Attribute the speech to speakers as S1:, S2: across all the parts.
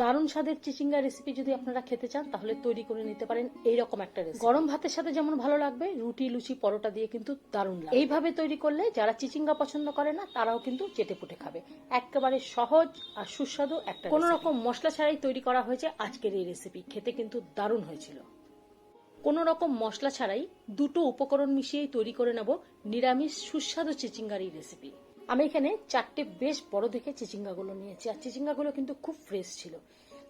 S1: দারুণ স্বাদের চিচিঙ্গা রেসিপি যদি আপনারা খেতে চান, তাহলে তৈরি করে নিতে পারেন এইরকম একটা রেসিপি গরম ভাতের সাথে যেমন ভালো লাগবে, রুটি, লুচি, পরোটা দিয়ে কিন্তু দারুণ লাগবে। এইভাবে তৈরি করলে যারা চিচিঙ্গা পছন্দ করে না, তারাও কিন্তু চেটে পুটে খাবে। একেবারে সহজ আর সুস্বাদু একটা কোন রকম মশলা ছাড়াই তৈরি করা হয়েছে আজকের এই রেসিপি খেতে কিন্তু দারুণ হয়েছিল। কোনো রকম মশলা ছাড়াই দুটো উপকরণ মিশিয়েই তৈরি করে নেব নিরামিষ সুস্বাদু চিচিঙ্গার এই রেসিপি আমি এখানে চারটে বেশ বড় দেখে চিচিঙ্গাগুলো নিয়েছি। আর চিচিঙ্গাগুলো কিন্তু খুব ফ্রেশ ছিল।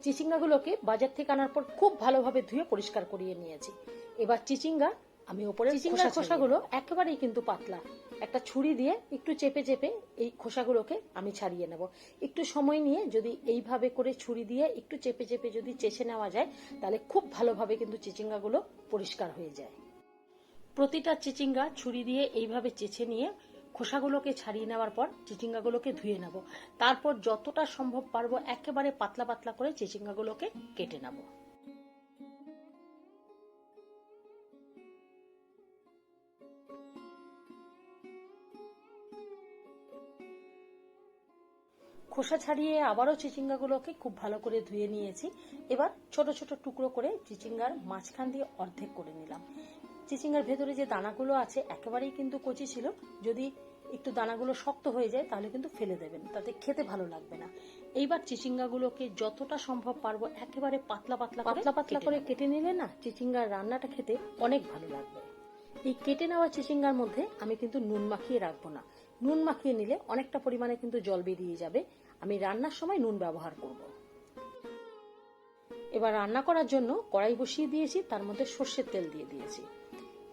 S1: চিচিঙ্গাগুলোকে বাজার থেকে আনার পর খুব ভালোভাবে ধুয়ে পরিষ্কার করিয়ে নিয়েছি। এবার চিচিঙ্গা আমি ওপরে চিচিঙ্গার খোসাগুলো একেবারেই কিন্তু পাতলা। একটা ছুরি দিয়ে একটু চেপে চেপে এই খোসাগুলোকে আমি ছাড়িয়ে নেব। একটু সময় নিয়ে যদি এইভাবে করে ছুরি দিয়ে একটু চেপে চেপে যদি চেছে নেওয়া যায় তাহলে খুব ভালোভাবে কিন্তু চিচিঙ্গাগুলো পরিষ্কার হয়ে যায়। প্রতিটা চিচিঙ্গা ছুরি দিয়ে এইভাবে চেছে নিয়ে খোসাগুলোকে ছাড়িয়ে নেওয়ার পর চিচিঙ্গাগুলোকে ধুয়ে নেব। তারপর যতটা সম্ভব পারব একেবারে পাতলা পাতলা করে চিচিঙ্গাগুলোকে কেটে নেব। খোসা ছাড়িয়ে আবারও চিচিঙ্গাগুলোকে খুব ভালো করে ধুয়ে নিয়েছি। এবার ছোট ছোট টুকরো করে চিচিঙ্গার মাঝখান দিয়ে অর্ধেক করে নিলাম। চিচিঙ্গার ভেতরে যে দানাগুলো আছে একেবারেই কিন্তু কচি ছিল। যদি একটু দানাগুলো শক্ত হয়ে যায় তাহলে কিন্তু ফেলে দেবেন। তাতে খেতে ভালো লাগবে না। এইবার চিচিঙ্গাগুলোকে যতটা সম্ভব পারব একেবারে পাতলা পাতলা পাতলা পাতলা করে কেটে নিলে না চিচিঙ্গার রান্নাটা খেতে অনেক ভালো লাগবে। এই কেটে নেওয়া চিচিঙ্গার মধ্যে আমি কিন্তু নুন মাখিয়ে রাখব না। নুন মাখিয়ে নিলে অনেকটা পরিমাণে কিন্তু জল বেরিয়ে যাবে। আমি রান্নার সময় নুন ব্যবহার করব। এবার রান্না করার জন্য কড়াই বসিয়ে দিয়েছি তার মধ্যে সর্ষের তেল দিয়ে দিয়েছি।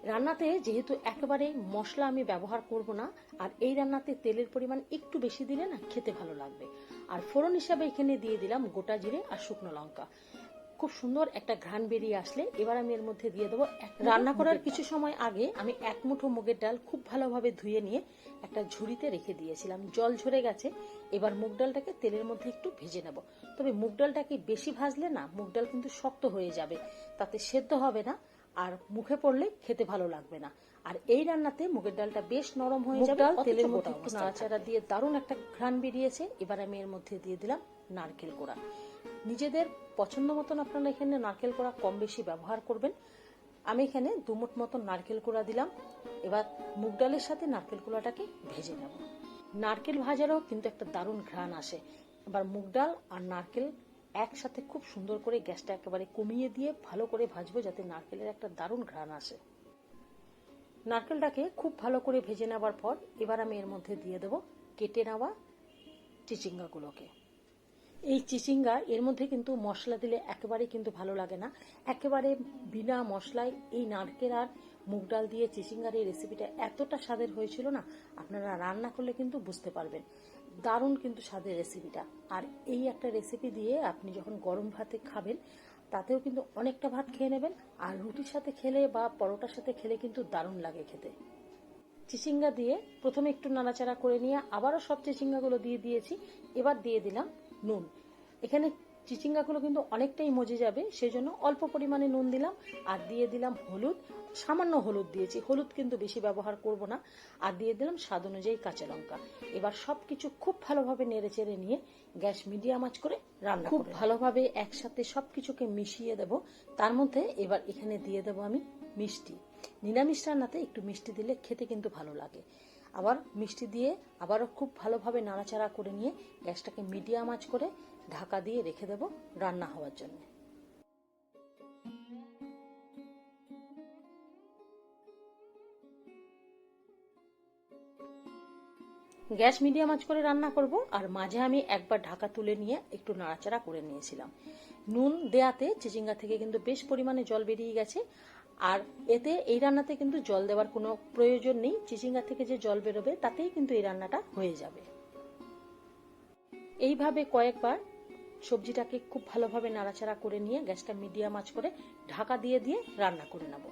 S1: রান্নাতে যেহেতু একেবারে মশলা আমি ব্যবহার করব না আর এই রান্নাতে তেলের পরিমাণ একটু বেশি দিলে না খেতে ভালো লাগবে। আর ফোড়ন হিসাবে এখানে দিয়ে দিলাম গোটা জিরে আর শুকনো লঙ্কা। খুব সুন্দর একটা ঘ্রাণ বেরিয়ে আসলে এবার আমি এর মধ্যে দিয়ে দেবো রান্না করার কিছু সময় আগে আমি এক মুঠো মুগের ডাল খুব ভালোভাবে ধুয়ে নিয়ে একটা ঝুড়িতে রেখে দিয়েছিলাম। জল ঝরে গেছে এবার মুগ ডালটাকে তেলের মধ্যে একটু ভেজে নেব। তবে মুগ ডালটাকে বেশি ভাজলে না মুগ ডাল কিন্তু শক্ত হয়ে যাবে তাতে সেদ্ধ হবে না। আর মুখে পড়লে খেতে ভালো লাগবে না। আর এই রান্নাতে মুগের ডালটা বেশ নরম হয়ে যাবে ডাল তেলের মধ্যে নাড়াচাড়া দিয়ে দারুণ একটা ঘ্রাণ বেরিয়েছে। এবার আমি এর মধ্যে দিয়ে দিলাম নারকেল কোড়া। নিজেদের পছন্দ মতন আপনারা এখানে নারকেল কোড়া কম বেশি ব্যবহার করবেন। আমি এখানে দুমুট মতন নারকেল কোড়া দিলাম। এবার মুগ ডালের সাথে নারকেল কোড়াটাকে ভেজে নেব। নারকেল ভাজারও কিন্তু একটা দারুণ ঘ্রাণ আসে। এবার মুগ ডাল আর নারকেল একসাথে খুব সুন্দর করে গ্যাসটা একেবারে কমিয়ে দিয়ে ভালো করে ভাজবো যাতে নারকেলের একটা দারুণ ঘ্রাণ আসে। নারকেলটাকে খুব ভালো করে ভেজে নেওয়ার পর এবার আমি এর মধ্যে দিয়ে দেবো কেটে নেওয়া চিচিঙ্গাগুলোকে। এই চিচিঙ্গা, এর মধ্যে কিন্তু মশলা দিলে একেবারে কিন্তু ভালো লাগে না। একেবারে বিনা মশলায় এই নারকেল আর মুগ ডাল দিয়ে চিচিঙ্গার এই রেসিপিটা এতটা স্বাদের হয়েছিল না, আপনারা রান্না করলে কিন্তু বুঝতে পারবেন। দারুণ কিন্তু স্বাদের রেসিপিটা আর এই একটা রেসিপি দিয়ে আপনি যখন গরম ভাতে খাবেন, তাতেও কিন্তু অনেকটা ভাত খেয়ে নেবেন, আর রুটির সাথে খেলে বা পরোটার সাথে খেলে কিন্তু দারুণ লাগে খেতে। চিচিঙ্গা দিয়ে প্রথমে একটু নাড়াচাড়া করে নিয়ে আবারও সব চিচিঙ্গাগুলো দিয়ে দিয়েছি। এবার দিয়ে দিলাম নুন। এখানে চিচিঙ্গাগুলো কিন্তু অনেকটাই মজে যাবে সেজন্য অল্প পরিমাণে নুন দিলাম আর দিয়ে দিলাম হলুদ। সামান্য হলুদ দিয়েছি হলুদ কিন্তু বেশি ব্যবহার করব না। আর দিয়ে দিলাম স্বাদ অনুযায়ী কাঁচা লঙ্কা। এবার সবকিছু খুব ভালোভাবে নেড়ে চেড়ে নিয়ে গ্যাস মিডিয়াম আঁচ করে রান্না খুব ভালোভাবে একসাথে সবকিছুকে মিশিয়ে দেব। তার মধ্যে এবার এখানে দিয়ে দেব আমি মিষ্টি। নিরামিষ রান্নাতে একটু মিষ্টি দিলে খেতে কিন্তু ভালো লাগে। আবার মিষ্টি দিয়ে আবারও খুব ভালোভাবে নাড়াচাড়া করে নিয়ে গ্যাসটাকে মিডিয়াম আঁচ করে ঢাকা দিয়ে রেখে দেব রান্না হওয়ার জন্য। গ্যাস মিডিয়াম আঁচ করে রান্না করব আর মাঝে আমি একবার ঢাকা তুলে নিয়ে একটু নাড়াচাড়া করে নিয়েছিলাম। নুন দেয়াতে চিচিঙ্গা থেকে কিন্তু বেশ পরিমাণে জল বেরিয়ে গেছে। আর এতে এই রান্নাতে কিন্তু জল দেওয়ার কোনো প্রয়োজন নেই। চিচিঙ্গা থেকে যে জল বেরোবে, তাতেই কিন্তু এই রান্নাটা হয়ে যাবে। এইভাবে কয়েকবার সবজিটাকে খুব ভালোভাবে নাড়াচাড়া করে নিয়ে গ্যাসটা মিডিয়াম আঁচ করে ঢাকা দিয়ে দিয়ে রান্না করে নেব।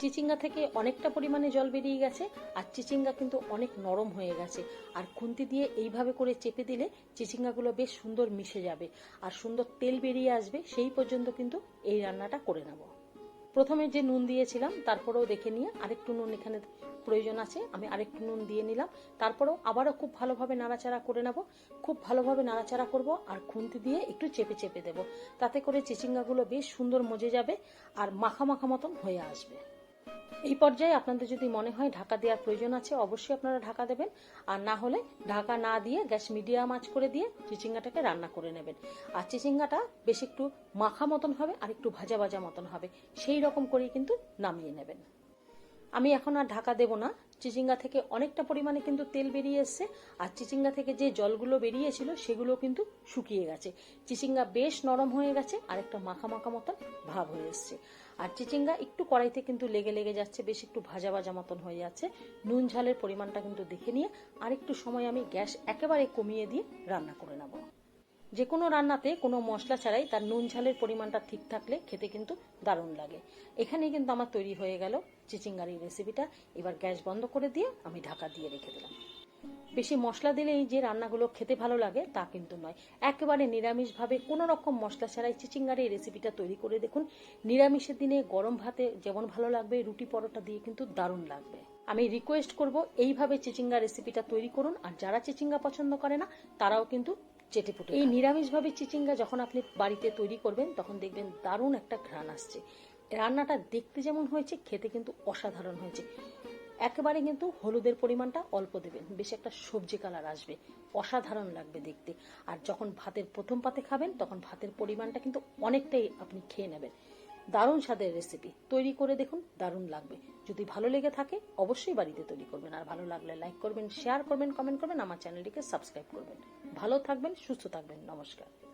S1: চিচিঙ্গা থেকে অনেকটা পরিমাণে জল বেরিয়ে গেছে, আর চিচিঙ্গা কিন্তু অনেক নরম হয়ে গেছে। আর খুন্তি দিয়ে এইভাবে করে চেপে দিলে চিচিঙ্গাগুলো বেশ সুন্দর মিশে যাবে, আর সুন্দর তেল বেরিয়ে আসবে, সেই পর্যন্ত কিন্তু এই রান্নাটা করে নেব। প্রথমে যে নুন দিয়েছিলাম, তারপরেও দেখে নিয়ে আরেকটু নুন এখানে প্রয়োজন আছে, আমি আরেকটু নুন দিয়ে নিলাম। তারপরেও আবারও খুব ভালোভাবে নাড়াচাড়া করে নেব, খুব ভালোভাবে নাড়াচাড়া করব আর খুন্তি দিয়ে একটু চেপে চেপে দেব। তাতে করে চিচিঙ্গাগুলো বেশ সুন্দর মজে যাবে আর মাখা মাখা মতন হয়ে আসবে। এই পর্যায়ে আপনাদের যদি মনে হয় ঢাকা দেওয়ার প্রয়োজন আছে, অবশ্যই আপনারা ঢাকা দেবেন। আর না হলে ঢাকা না দিয়ে গ্যাস মিডিয়াম আঁচ করে দিয়ে চিচিঙ্গাটাকে রান্না করে নেবেন। আর চিচিঙ্গাটা বেশ একটু মাখা মতন হবে, আর একটু ভাজা ভাজা মতন হবে। সেই রকম করেই কিন্তু নামিয়ে নেবেন। আমি এখন আর ঢাকা দেব না। চিচিঙ্গা থেকে অনেকটা পরিমাণে কিন্তু তেল বেরিয়ে এসছে। আর চিচিঙ্গা থেকে যে জলগুলো বেরিয়েছিল, সেগুলো কিন্তু শুকিয়ে গেছে। চিচিঙ্গা বেশ নরম হয়ে গেছে আর একটা মাখা মাখা মতন ভাব হয়ে এসছে। আর চিচিঙ্গা একটু কড়াইতে কিন্তু লেগে লেগে যাচ্ছে, বেশ একটু ভাজা ভাজা মতন হয়ে যাচ্ছে। নুন ঝালের পরিমাণটা কিন্তু দেখে নিয়ে আর একটু সময় আমি গ্যাস একেবারে কমিয়ে দিয়ে রান্না করে নেব। যে কোনো রান্নাতে কোনো মশলা ছাড়াই তার নুন ঝালের পরিমাণটা ঠিক থাকলে খেতে কিন্তু দারুণ লাগে। এখানেই কিন্তু আমার তৈরি হয়ে গেল চিচিঙ্গার এই রেসিপিটা এবার গ্যাস বন্ধ করে দিয়ে আমি ঢাকা দিয়ে রেখে দিলাম। বেশি মশলা দিলেই যে রান্নাগুলো খেতে ভালো লাগে তা কিন্তু নয়। একেবারে নিরামিষভাবে কোনো রকম মশলা ছাড়াই চিচিঙ্গার এই রেসিপিটা তৈরি করে দেখুন। নিরামিষের দিনে গরম ভাতে যেমন ভালো লাগবে রুটি পরোটা দিয়ে কিন্তু দারুণ লাগবে। আমি রিকোয়েস্ট করব এইভাবে চিচিঙ্গা রেসিপিটা তৈরি করুন আর যারা চিচিঙ্গা পছন্দ করে না তারাও কিন্তু চেটে চেটেপুটে এই নিরামিষভাবে চিচিঙ্গা যখন আপনি বাড়িতে তৈরি করবেন তখন দেখবেন দারুণ একটা ঘ্রাণ আসছে। রান্নাটা দেখতে যেমন হয়েছে, খেতে কিন্তু অসাধারণ হয়েছে। একেবারে কিন্তু হলুদের পরিমাণটা অল্প দেবেন, বেশ একটা সবজি কালার আসবে, অসাধারণ লাগবে দেখতে। আর যখন ভাতের প্রথম পাতে খাবেন, তখন ভাতের পরিমাণটা কিন্তু অনেকটাই আপনি খেয়ে নেবেন। দারুণ স্বাদের রেসিপি তৈরি করে দেখুন, দারুণ লাগবে। যদি ভালো লেগে থাকে, অবশ্যই বাড়িতে তৈরি করবেন। আর ভালো লাগলে লাইক করবেন শেয়ার করবেন কমেন্ট করবেন, আমার চ্যানেলটিকে সাবস্ক্রাইব করবেন। ভালো থাকবেন, সুস্থ থাকবেন, নমস্কার।